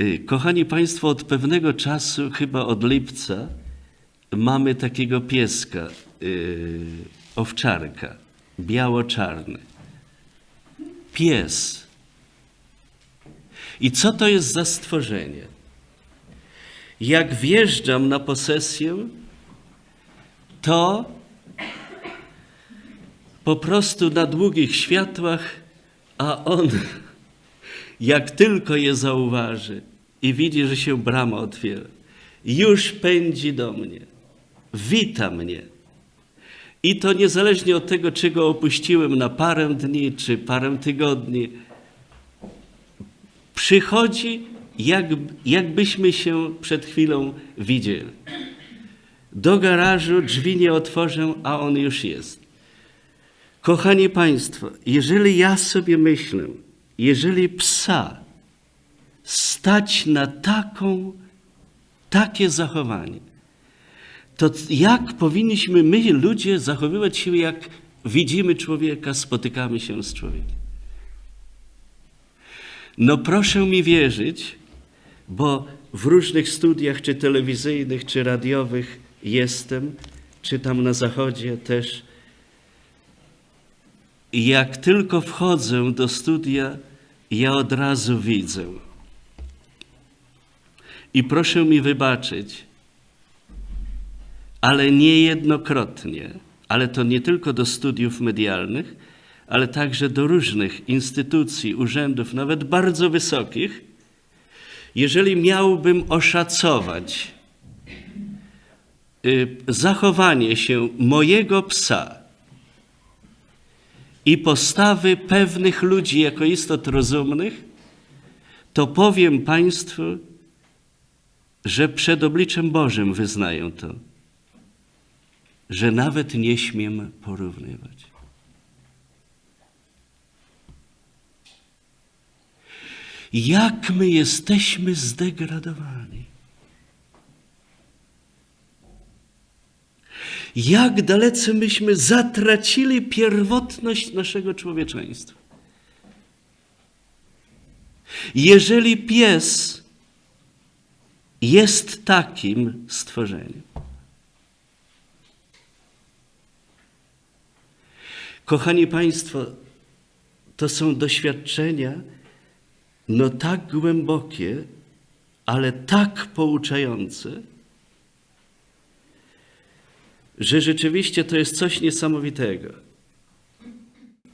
Y, Kochani Państwo, od pewnego czasu, chyba od lipca, mamy takiego pieska, y, owczarka, biało-czarny. Pies. I co to jest za stworzenie? Jak wjeżdżam na posesję, to po prostu na długich światłach, a on, jak tylko je zauważy i widzi, że się brama otwiera, już pędzi do mnie, wita mnie. I to niezależnie od tego, czy go opuściłem na parę dni, czy parę tygodni, przychodzi, jak, jakbyśmy się przed chwilą widzieli. Do garażu drzwi nie otworzę, a on już jest. Kochani Państwo, jeżeli ja sobie myślę, jeżeli psa stać na taką, takie zachowanie, to jak powinniśmy my, ludzie, zachowywać się, jak widzimy człowieka, spotykamy się z człowiekiem? No proszę mi wierzyć, bo w różnych studiach, czy telewizyjnych, czy radiowych jestem, czy tam na zachodzie też. Jak tylko wchodzę do studia, ja od razu widzę. I proszę mi wybaczyć, ale niejednokrotnie, ale to nie tylko do studiów medialnych, ale także do różnych instytucji, urzędów, nawet bardzo wysokich, jeżeli miałbym oszacować y, zachowanie się mojego psa i postawy pewnych ludzi jako istot rozumnych, to powiem Państwu, że przed obliczem Bożym wyznaję to, że nawet nie śmiem porównywać. Jak my jesteśmy zdegradowani. Jak dalece myśmy zatracili pierwotność naszego człowieczeństwa. Jeżeli pies jest takim stworzeniem, Kochani Państwo, to są doświadczenia no tak głębokie, ale tak pouczające, że rzeczywiście to jest coś niesamowitego.